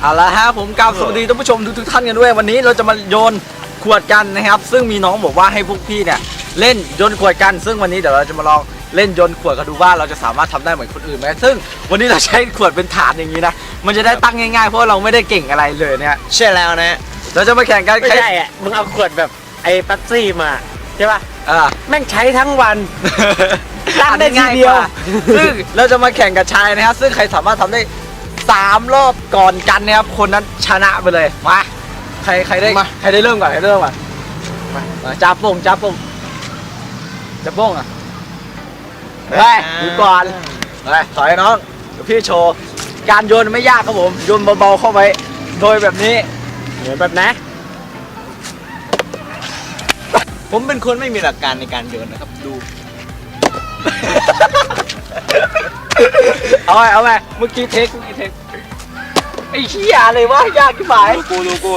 เอาละฮะผมกราบสวัสดีท่านผู้ชมทุกทุกๆท่านกันด้วยวันนี้เราจะมาโยนขวดกันนะครับ ซึ่งมีน้องบอกว่าให้พวกพี่เนี่ยเล่นโยนขวดกัน ซึ่งวันนี้เดี๋ยวเราจะมาลองเล่นโยนขวดกันดูว่าเราจะสามารถทำได้เหมือนคนอื่นไหมซึ่งวันนี้เราใช้ขวดเป็นฐานอย่างนี้นะมันจะได้ตั้งง่ายๆเพราะเราไม่ได้เก่งอะไรเลยเนี่ยใช่แล้วนะเราจะมาแข่งกันไม่ใครใช่อะมึงเอาขวดแบบไอ้ปั๊บซี่มาใช่ป่ะอ่า แม่งใช้ทั้งวัน ตั้งได้ทีเดียวซึ่งเราจะมาแข่งกับชายนะครับซึ่งใครสามารถทำได้ สามรอบก่อนกันนะครับคนนั้นชนะไปเลยมาใครใครได้มา ใครได้เริ่มก่อนใครได้เริ่มก่อนมามาจับโป่งจับโป่งจับโป่งอะเฮ้ยดูก่อนเฮ้ยถอยน้องเดี๋ยวพี่โชว์การโยนไม่ยากครับผมโยนเบาๆเข้าไว้โดยแบบนี้เหมือนแบบนะ ผมเป็นคนไม่มีหลักการในการโยนนะครับ ดู เอาไปเอาไปเมื่อกี้เทคเมื่อกี้เทคไอ้เหี้ยอะไรวะยากที่หมายกูดูกู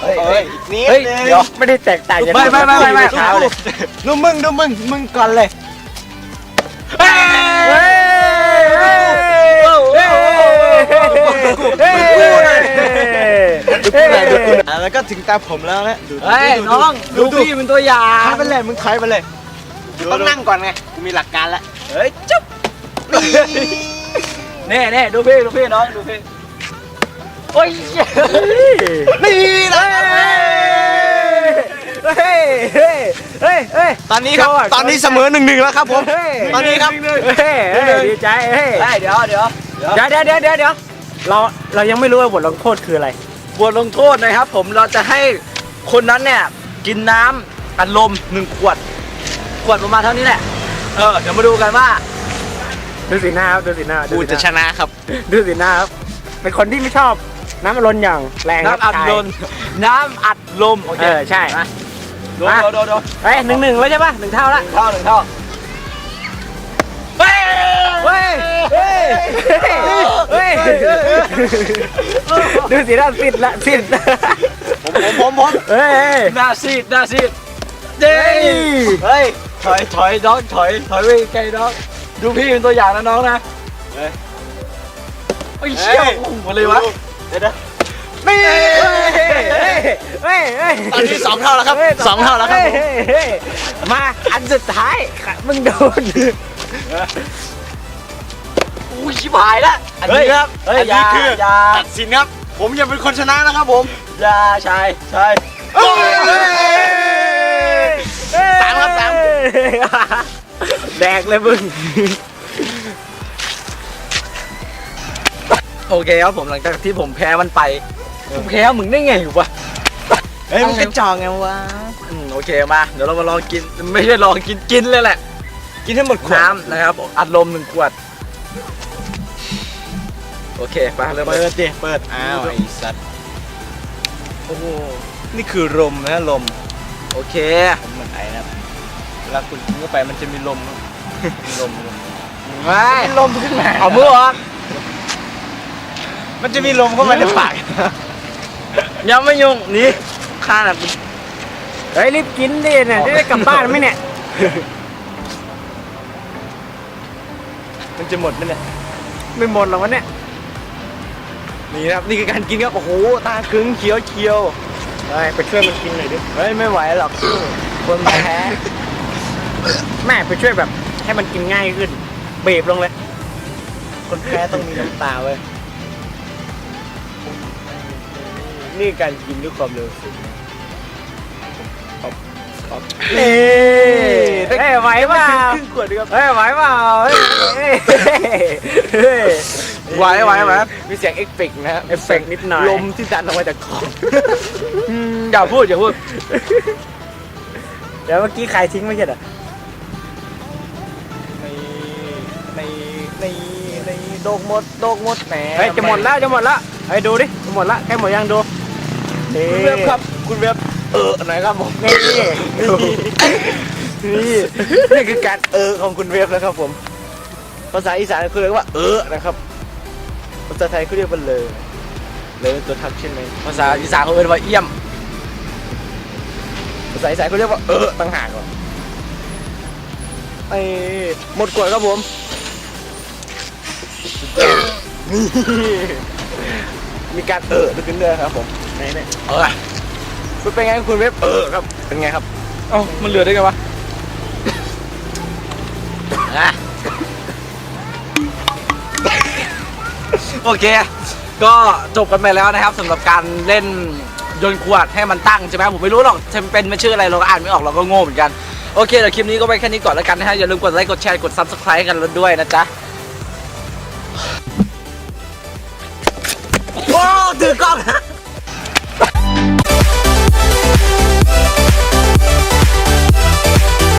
เฮ้ยเฮ้ยอีกนิดเฮ้ยนึงเดี๋ยวไม่ได้แตกต่างจากไม่ไม่ไม่ไม่ไม่เช้าเลยดูมึงดูมึงมึงก่อนเลยเฮ้ยเฮ้ยเฮ้ยเฮ้ยเฮ้ยดูกูหน่อยดูกูหน่อยดูกูหน่อยอะแล้วก็ถึงตาผมแล้วนะดูเฮ้ยน้องดูพี่เป็นตัวอย่าถอยงไปเลยมึงถอยไปเลยต้องนั่งก่อนไงกูมีหลักการแล้วเฮ้ยจุ๊บ เน่เน่ดูพี่ดูพี่น้องดูพี่โอ้ยนี่นะเฮ้ยเฮ้ยเฮ้ยเฮ้ยตอนนี้ครับโทษตอนนี้เสมอหนึ่งหนึ่งแล้วครับผมเฮ้ยตอนนี้ครับ เฮ้ยเฮ้ยดีใจเฮ้ยได้เดี๋ยวเดี๋ยวเดี๋ยวเดี๋ยวเดี๋ยวเดี๋ยวเดี๋ยวเดี๋ยวเราเรายังไม่รู้ว่าบทลงโทษคืออะไรบทลงโทษนะครับ ผมเราจะให้คนนั้นเนี่ยกินน้ำอัดลมหนึ่งขวด ขวดประมาณเท่านี้แหละ เออเดี๋ยวมาดูกันว่า ดูสีหน้าครับดูสีหน้าดูกูสีหจะน้าชนะครับดูสีหน้าครับเป็นคนที่ไม่ชอบน้ำอารมณ์อย่างแรงครับน้ำอัดชายลมน้ำอัดลมโอเคเออใช่มาดูมาดูดูดูเฮ้ยหนึ่งหนึ่งแล้วใช่ปะหนึ่งเท่าละเท่าหนึ่งเท่าเฮ้ยเฮ้ยเฮ้ยเฮ้ยดูสีหน้าสิทธิ์ละสิทธิ์ผมผมผมผมเฮ้ยหน้าซีดหน้าซีดเด้เฮ้ยเฮ้ยถอยถอยน้องถอยถอยไปไกลน้อง ดูพี่เป็นตัวอย่างนะน้องนะเฮ้ยไอ้ยเชี่ยโอ้โหเลยวะเดี๋ยวนะนี่เฮ้ยเฮ้ยเฮ้ยตอนนี้สองเท่าแล้วครับฮ้ยสองเท่าแล้วครับผมเฮ้ยเฮ้ยมาอันสุดท้ายมึงโดนอุ้ยชิบหายละอันนี้ครับเฮ้ยอันอยานี้คืออยาตัดสินครับ ผมจะเป็นคนชนะนะครับผมอยาชายชายสามครับสาม แดกเลยมึง โอเคครับผมหลังจากที่ผมแพ้มันไปผมแพ้มึงได้ไงวะเฮ้ยมันกระจอกไงวะอืมโอเคมา เดี๋ยวเรามาลองกิน ไม่ใช่ลองกินกินเลยแหละ กินให้หมดขวดน้ำนะครับอัดลมหนึ่งขวด โอเคไปเริ่มเปิเลยดดิเปิด อ้าวไอ้สัตว์ โอ้โหนี่คือลมนะลมโอเค ผมเหมือนไอ้นะครับ เวลาคุณกินเข้าไปมันจะมีลมครับมีลมลมไม่มีลมขึ้นมาเอามือออกมันจะมีลมเข้ามาในปากยังไม่ยุ่งหนี่ข้าน่ะเฮ้ยรีบกินดิเนี่ยจะได้กลับบ้านไหมเนี่ยมันจะหมดไหมเนี่ยไม่หมดหรอกวะเนี่ยนี่นะครับนี่คือการกินครับโอ้โหตาครึ้งเคี้ยวเคี้ยวเฮ้ยไปช่วยมันกินหน่อยดิเฮ้ยไม่ไหวหรอกคนแพ้ แม่ไปช่วยแบบ ให้มันกินง่ายขึ้นบีบลงเลย คนแพ้ต้องมีน้ำตาเว้ย นี่การกินด้วยความเร็วสูงเอ้ยเฮ้ยไหวเปล่าครึ่งขวดด้วยครับเฮ้ยไหวเปล่าเฮ้ยเฮ้ยเฮ้ยไหวไหวไหวมีเสียงเอฟเฟกต์นะครับเอฟเฟกต์นิดหน่อยลมที่ดันออกมาจากคออืมอย่าพูดอย่าพูดเดี๋ยวเมื่อกี้ใครทิ้งไม่ใช่เหรอ หมดโดกหมดแหมเฮ้ยจะหมดแล้วจะหมดแล้วเฮ้ยดูดิจะหมดละใกล้หมดยังดูนี่คุณเว็บครับคุณเว็บเออหน่อยครับผมนี่นี่นี่คือการเออของคุณเว็บนะครับผม ภาษาอีสานเขาเรียกว่า เออนะครับ ภาษาไทยเขาเรียกว่าเลยเลยเป็นตัวทักใช่ไหมภาษาอีสานเขาเรียกว่าเอี่ยม ภาษาอีสานเขาเรียกว่าเออต่างหากเหรอไอ้หมดขวดครับผม นี่มีการเออขึ้นด้วยครับผมไหนเนี่ยเออคุณเป็นไงคุณเว็บเออครับเป็นไงครับเอ้ามันเหลือได้ไงวะอะโอเค ก็จบกันไปแล้วนะครับสำหรับการเล่นโยนขวดให้มันตั้งใช่ไหมผมไม่รู้หรอกจะเป็นมันชื่ออะไรเราก็อ่านไม่ออกเราก็โง่เหมือนกัน โอเคเดี๋ยวคลิปนี้ก็ไปแค่นี้ก่อนแล้วกันนะฮะอย่าลืมกดไลค์กดแชร์กด subscribe กันด้วยนะจ๊ะ โอ้ถือกล้อง